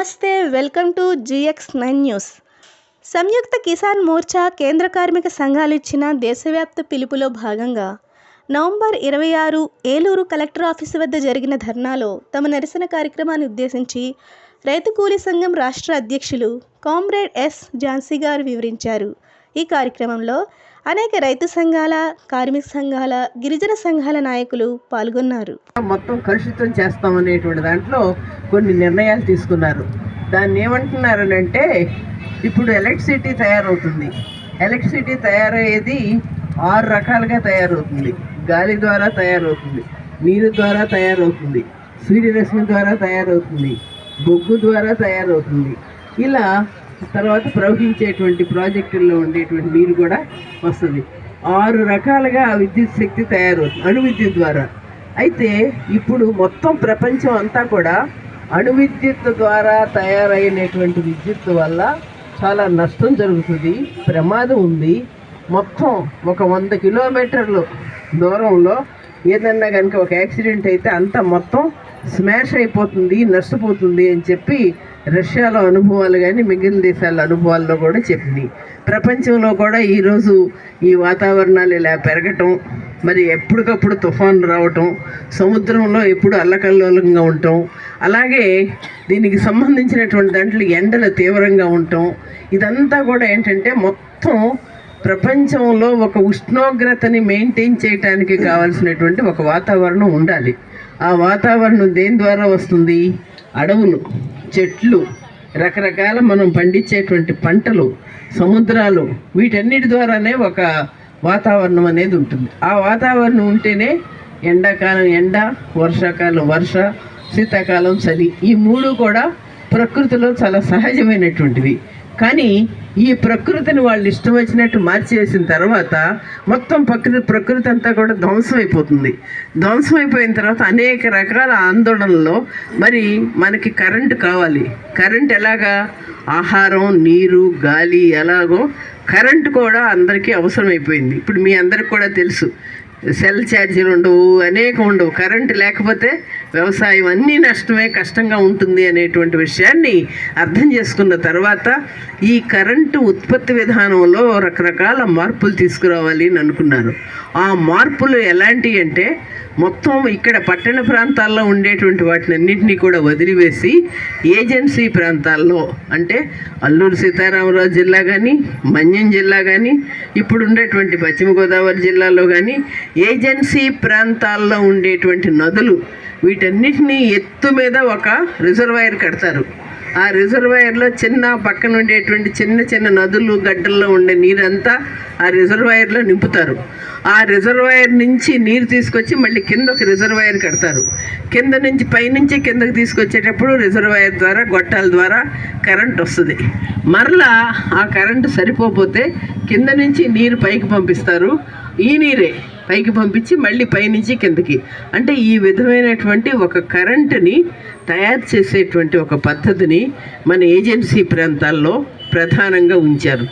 నమస్తే welcome to GX nine news. Samyukt Kisan Morcha కేంద్ర కార్మిక సంఘాలు ఇచ్చిన దేశవ్యాప్త పిలుపులో భాగంగా నవంబర్ ఇరవై ఆరు ఏలూరు కలెక్టర్ ఆఫీసు వద్ద జరిగిన ధర్నాలో తమ నిరసన కార్యక్రమాన్ని ఉద్దేశించి రైతు కూలీ సంఘం రాష్ట్ర అధ్యక్షులు కామ్రేడ్ ఎస్ ఝాన్సీ గారు వివరించారు. ఈ కార్యక్రమంలో అనేక రైతు సంఘాల కార్మిక సంఘాల గిరిజన సంఘాల నాయకులు పాల్గొన్నారు. మొత్తం కలుషితం చేస్తామనేటువంటి దాంట్లో కొన్ని నిర్ణయాలు తీసుకున్నారు. దాన్ని ఏమంటున్నారని అంటే ఇప్పుడు ఎలక్ట్రిసిటీ తయారవుతుంది. ఎలక్ట్రిసిటీ తయారయ్యేది ఆరు రకాలుగా తయారవుతుంది. గాలి ద్వారా తయారవుతుంది నీరు ద్వారా తయారవుతుంది సూర్యరశ్మి ద్వారా తయారవుతుంది బొగ్గు ద్వారా తయారవుతుంది. ఇలా తర్వాత ప్రవహించేటువంటి ప్రాజెక్టుల్లో ఉండేటువంటి నీరు కూడా వస్తుంది. ఆరు రకాలుగా విద్యుత్ శక్తి తయారవుతుంది అణు విద్యుత్ ద్వారా. అయితే ఇప్పుడు మొత్తం ప్రపంచం అంతా కూడా అణు విద్యుత్ ద్వారా తయారైనటువంటి విద్యుత్ వల్ల చాలా నష్టం జరుగుతుంది ప్రమాదం ఉంది. మొత్తం ఒక వంద కిలోమీటర్లు దూరంలో ఏదన్నా కనుక ఒక యాక్సిడెంట్ అయితే అంతా మొత్తం స్మాష్ అయిపోతుంది నష్టపోతుంది అని చెప్పి రష్యాలో అనుభవాలు కానీ మిగిలిన దేశాల అనుభవాల్లో కూడా చెప్పింది ప్రపంచంలో కూడా ఈరోజు ఈ వాతావరణాలు ఇలా పెరగటం మరి ఎప్పటికప్పుడు తుఫాన్లు రావటం సముద్రంలో ఎప్పుడు అల్లకల్లోలంగా ఉండటం అలాగే దీనికి సంబంధించినటువంటి దాంట్లో ఎండలు తీవ్రంగా ఉండటం ఇదంతా కూడా ఏంటంటే మొత్తం ప్రపంచంలో ఒక ఉష్ణోగ్రతని మెయింటైన్ చేయడానికి కావాల్సినటువంటి ఒక వాతావరణం ఉండాలి. ఆ వాతావరణం దేని ద్వారా వస్తుంది? అడవులు. చెట్లు రకరకాల మనం పండించేటువంటి పంటలు సముద్రాలు వీటన్నిటి ద్వారానే ఒక వాతావరణం అనేది ఉంటుంది. ఆ వాతావరణం ఉంటేనే ఎండాకాలం ఎండ వర్షాకాలం వర్ష శీతాకాలం చలి ఈ మూడు కూడా ప్రకృతిలో చాలా సహజమైనటువంటివి. కానీ ఈ ప్రకృతిని వాళ్ళు ఇష్టం వచ్చినట్టు మార్చేసిన తర్వాత మొత్తం ప్రకృతి ప్రకృతి అంతా కూడా ధ్వంసం అయిపోతుంది ధ్వంసం అయిపోయిన తర్వాత అనేక రకాల ఆందోళనలో మరి మనకి కరెంటు కావాలి. కరెంట్ ఎలాగా? ఆహారం నీరు గాలి ఎలాగో కరెంటు కూడా అందరికీ అవసరమైపోయింది. ఇప్పుడు మీ అందరికి కూడా తెలుసు. సెల్ ఛార్జీలు ఉండవు అనేక ఉండవు. కరెంటు లేకపోతే వ్యవసాయం అన్నీ నష్టమే కష్టంగా ఉంటుంది అనేటువంటి విషయాన్ని అర్థం చేసుకున్న తర్వాత ఈ కరెంటు ఉత్పత్తి విధానంలో రకరకాల మార్పులు తీసుకురావాలి అని అనుకున్నారు. ఆ మార్పులు ఎలాంటివి అంటే మొత్తం ఇక్కడ పట్టణ ప్రాంతాల్లో ఉండేటువంటి వాటిని అన్నింటినీ కూడా వదిలివేసి ఏజెన్సీ ప్రాంతాల్లో అంటే అల్లూరు సీతారామరాజు జిల్లా కానీ మన్యం జిల్లా కానీ ఇప్పుడు ఉండేటువంటి పశ్చిమ గోదావరి జిల్లాలో కానీ ఏజెన్సీ ప్రాంతాల్లో ఉండేటువంటి నదులు వీటన్నిటినీ ఎత్తు మీద ఒక రిజర్వాయర్ కడతారు. ఆ రిజర్వాయర్లో చిన్న పక్కన ఉండేటువంటి చిన్న చిన్న నదులు గడ్డల్లో ఉండే నీరంతా ఆ రిజర్వాయర్లో నింపుతారు. ఆ రిజర్వాయర్ నుంచి నీరు తీసుకొచ్చి మళ్ళీ కింద ఒక రిజర్వాయర్ కడతారు. కింద నుంచి పైనుంచి కిందకి తీసుకొచ్చేటప్పుడు రిజర్వాయర్ ద్వారా గొట్టాల ద్వారా కరెంట్ వస్తుంది. మరలా ఆ కరెంటు సరిపోతే కింద నుంచి నీరు పైకి పంపిస్తారు. ఈ నీరే పైకి పంపించి మళ్ళీ పైనుంచి కిందకి. అంటే ఈ విధమైనటువంటి ఒక కరెంటుని తయారు చేసేటువంటి ఒక పద్ధతిని మన ఏజెన్సీ ప్రాంతాల్లో ప్రధానంగా ఉంచారు.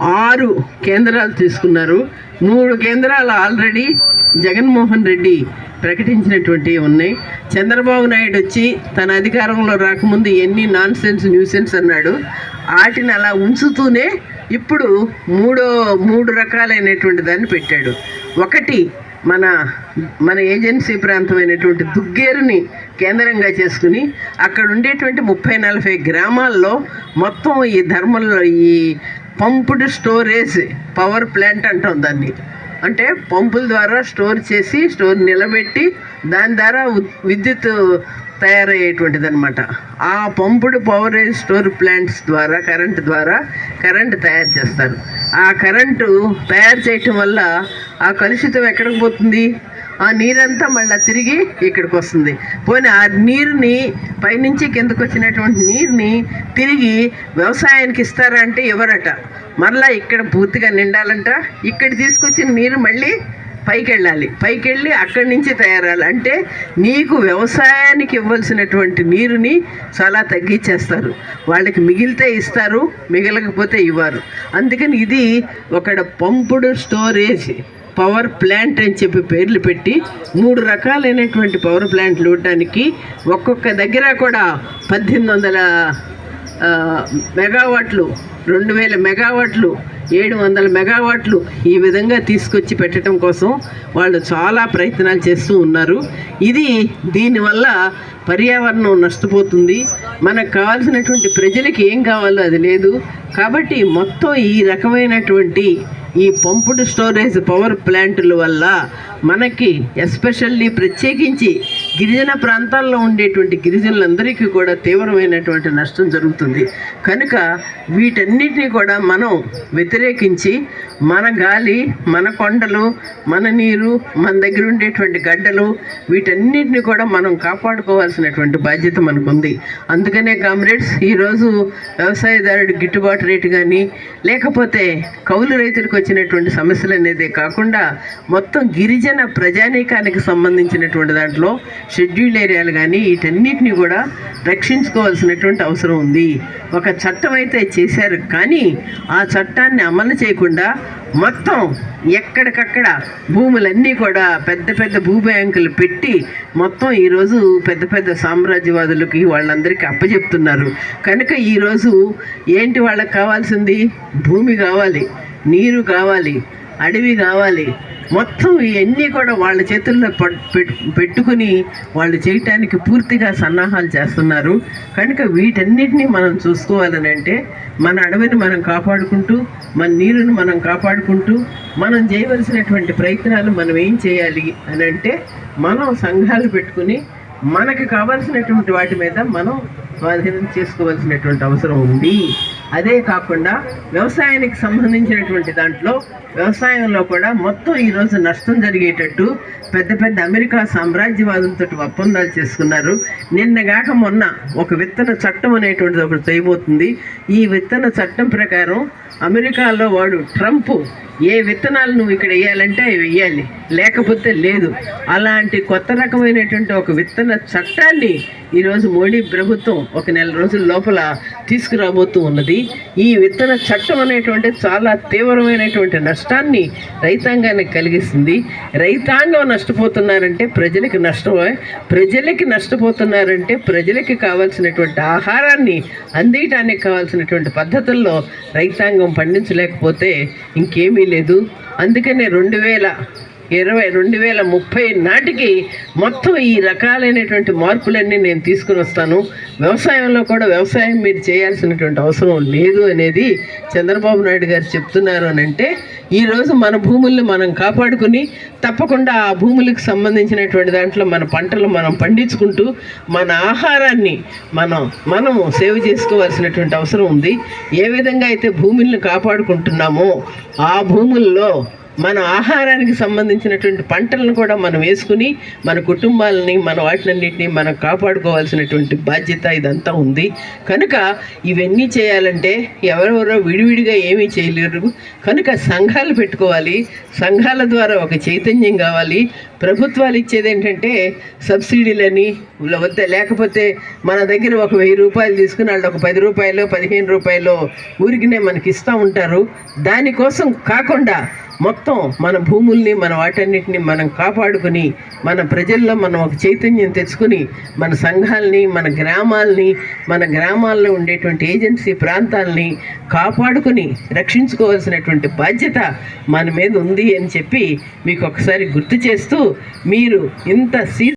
ఆరు కేంద్రాలు తీసుకున్నారు. మూడు కేంద్రాలు ఆల్రెడీ జగన్మోహన్ రెడ్డి ప్రకటించినటువంటివి ఉన్నాయి. చంద్రబాబు నాయుడు వచ్చి తన అధికారంలో రాకముందు ఎన్ని నాన్ సెన్స్ న్యూసెన్స్ అన్నాడు. వాటిని అలా ఉంచుతూనే ఇప్పుడు మూడో మూడు రకాలైనటువంటి దాన్ని పెట్టాడు. ఒకటి మన మన ఏజెన్సీ ప్రాంతమైనటువంటి దుగ్గేరుని కేంద్రంగా చేసుకుని అక్కడ ఉండేటువంటి ముప్పై నలభై గ్రామాల్లో మొత్తం ఈ ధర్మంలో ఈ పంపుడ్ స్టోరేజ్ పవర్ ప్లాంట్ అంటాం దాన్ని. అంటే పంపుల ద్వారా స్టోర్ చేసి స్టోర్ నిలబెట్టి దాని ద్వారా విద్యుత్ తయారయ్యేటువంటిది అనమాట ఆ పంపుడు పవర్ స్టోర్ ప్లాంట్స్ ద్వారా కరెంట్ ద్వారా కరెంట్ తయారు చేస్తారు. ఆ కరెంటు తయారు చేయటం వల్ల ఆ కలుషితం ఎక్కడికి పోతుంది? ఆ నీరంతా మళ్ళీ తిరిగి ఇక్కడికి వస్తుంది. పోనీ ఆ నీరుని పైనుంచి కిందకు వచ్చినటువంటి నీరుని తిరిగి వ్యవసాయానికి ఇస్తారంటే ఎవరట? మరలా ఇక్కడ పూర్తిగా నిండాలంట. ఇక్కడ తీసుకొచ్చిన నీరు మళ్ళీ పైకి వెళ్ళాలి పైకి వెళ్ళి అక్కడి నుంచి తయారాలి. అంటే నీకు వ్యవసాయానికి ఇవ్వాల్సినటువంటి నీరుని చాలా తగ్గించేస్తారు. వాళ్ళకి మిగిలితే ఇస్తారు మిగలకపోతే ఇవ్వరు. అందుకని ఇది ఒక పంపుడు స్టోరేజ్ పవర్ ప్లాంట్ అని చెప్పి పేర్లు పెట్టి మూడు రకాలైనటువంటి పవర్ ప్లాంట్లు ఇవ్వడానికి ఒక్కొక్క దగ్గర కూడా పద్దెనిమిది వందల మెగావాట్లు రెండు వేల మెగావాట్లు ఏడు వందల మెగావాట్లు ఈ విధంగా తీసుకొచ్చి పెట్టడం కోసం వాళ్ళు చాలా ప్రయత్నాలు చేస్తూ ఉన్నారు. ఇది దీనివల్ల పర్యావరణం నష్టపోతుంది. మనకు కావాల్సినటువంటి ప్రజలకి ఏం కావాలో అది లేదు. కాబట్టి మొత్తం ఈ రకమైనటువంటి ఈ పంపుడు స్టోరేజ్ పవర్ ప్లాంట్ల వల్ల మనకి ఎస్పెషల్లీ ప్రత్యేకించి గిరిజన ప్రాంతాల్లో ఉండేటువంటి గిరిజనులందరికీ కూడా తీవ్రమైనటువంటి నష్టం జరుగుతుంది. కనుక వీటన్నిటిని కూడా మనం వ్యతిరేకించి మన గాలి మన కొండలు మన నీరు మన దగ్గర ఉండేటువంటి గడ్డలు వీటన్నిటిని కూడా మనం కాపాడుకోవాల్సినటువంటి బాధ్యత మనకుంది. అందుకనే కామ్రేడ్స్ ఈరోజు వ్యవసాయదారుడి గిట్టుబాటు రేటు కానీ లేకపోతే కౌలు రైతులకు వచ్చినటువంటి సమస్యలు అనేదే కాకుండా మొత్తం గిరిజన ప్రజానీకానికి సంబంధించినటువంటి దాంట్లో షెడ్యూల్ ఏరియాలు కానీ వీటన్నిటిని కూడా రక్షించుకోవాల్సినటువంటి అవసరం ఉంది. ఒక చట్టం అయితే చేశారు కానీ ఆ చట్టాన్ని అమలు చేయకుండా మొత్తం ఎక్కడికక్కడ భూములన్నీ కూడా పెద్ద పెద్ద భూ బ్యాంకులు పెట్టి మొత్తం ఈరోజు పెద్ద పెద్ద సామ్రాజ్యవాదులకి వాళ్ళందరికీ అప్పచెప్తున్నారు. కనుక ఈరోజు ఏంటి వాళ్ళకి కావాల్సింది? భూమి కావాలి నీరు కావాలి అడవి కావాలి మొత్తం ఇవన్నీ కూడా వాళ్ళ చేతుల్లో పెట్టుకుని వాళ్ళు చేయటానికి పూర్తిగా సన్నాహాలు చేస్తున్నారు. కనుక వీటన్నిటిని మనం చూసుకోవాలని అంటే మన అడవిని మనం కాపాడుకుంటూ మన నీరుని మనం కాపాడుకుంటూ మనం చేయవలసినటువంటి ప్రయత్నాలు మనం ఏం చేయాలి అని అంటే మనం సంఘాలు పెట్టుకుని మనకు కావాల్సినటువంటి వాటి మీద మనం స్వాధీనం చేసుకోవాల్సినటువంటి అవసరం ఉంది. అదే కాకుండా వ్యవసాయానికి సంబంధించినటువంటి దాంట్లో వ్యవసాయంలో కూడా మొత్తం ఈరోజు నష్టం జరిగేటట్టు పెద్ద పెద్ద అమెరికా సామ్రాజ్యవాదంతో ఒప్పందాలు చేసుకున్నారు. నిన్నగాక మొన్న ఒక విత్తన చట్టం అనేటువంటిది ఒకటి చేయబోతుంది ఈ విత్తన చట్టం ప్రకారం అమెరికాలో వాడు ట్రంప్ ఏ విత్తనాలు నువ్వు ఇక్కడ వేయాలంటే అవి వేయాలి. లేకపోతే లేదు. అలాంటి కొత్త రకమైనటువంటి ఒక విత్తన చట్టాన్ని ఈరోజు మోడీ ప్రభుత్వం ఒక నెల రోజుల లోపల తీసుకురాబోతూ ఉన్నది. ఈ విత్తన చట్టం అనేటువంటి చాలా తీవ్రమైనటువంటి నష్టాన్ని రైతాంగానికి కలిగిస్తుంది. రైతాంగం నష్టపోతున్నారంటే ప్రజలకి నష్టమే. ప్రజలకి నష్టపోతున్నారంటే ప్రజలకి కావాల్సినటువంటి ఆహారాన్ని అందియటానికి కావాల్సినటువంటి పద్ధతుల్లో రైతాంగం పండించలేకపోతే ఇంకేమీ లేదు. అందుకనే రెండు వేల ఇరవై రెండు వేల ముప్పై నాటికి మొత్తం ఈ రకాలైనటువంటి మార్పులన్నీ నేను తీసుకుని వస్తాను. వ్యవసాయంలో కూడా వ్యవసాయం మీరు చేయాల్సినటువంటి అవసరం లేదు అనేది చంద్రబాబు నాయుడు గారు చెప్తున్నారు అని అంటే ఈరోజు మన భూముల్ని మనం కాపాడుకుని తప్పకుండా ఆ భూములకు సంబంధించినటువంటి దాంట్లో మన పంటలు మనం పండించుకుంటూ మన ఆహారాన్ని మనం మనము సేవ్ చేసుకోవాల్సినటువంటి అవసరం ఉంది. ఏ విధంగా అయితే భూముల్ని కాపాడుకుంటున్నామో ఆ భూముల్లో మన ఆహారానికి సంబంధించినటువంటి పంటలను కూడా మనం వేసుకుని మన కుటుంబాలని మన వాటినన్నింటినీ మనం కాపాడుకోవాల్సినటువంటి బాధ్యత ఇదంతా ఉంది. కనుక ఇవన్నీ చేయాలంటే ఎవరెవరో విడివిడిగా ఏమీ చేయలేరు. కనుక సంఘాలు పెట్టుకోవాలి. సంఘాల ద్వారా ఒక చైతన్యం కావాలి. ప్రభుత్వాలు ఇచ్చేది ఏంటంటే సబ్సిడీలని వద్ద లేకపోతే మన దగ్గర ఒక వెయ్యి రూపాయలు తీసుకుని వాళ్ళు ఒక పది రూపాయలు పదిహేను రూపాయలు ఊరికినే మనకి ఇస్తూ ఉంటారు. దానికోసం కాకుండా మొత్తం మన భూముల్ని మన వాటన్నిటిని మనం కాపాడుకుని మన ప్రజల్లో మనం ఒక చైతన్యం తెచ్చుకుని మన సంఘాలని మన గ్రామాలని మన గ్రామాల్లో ఉండేటువంటి ఏజెన్సీ ప్రాంతాలని కాపాడుకుని రక్షించుకోవాల్సినటువంటి బాధ్యత మన మీద ఉంది అని చెప్పి మీకు ఒకసారి గుర్తు చేస్తూ మీరు ఇంత సీ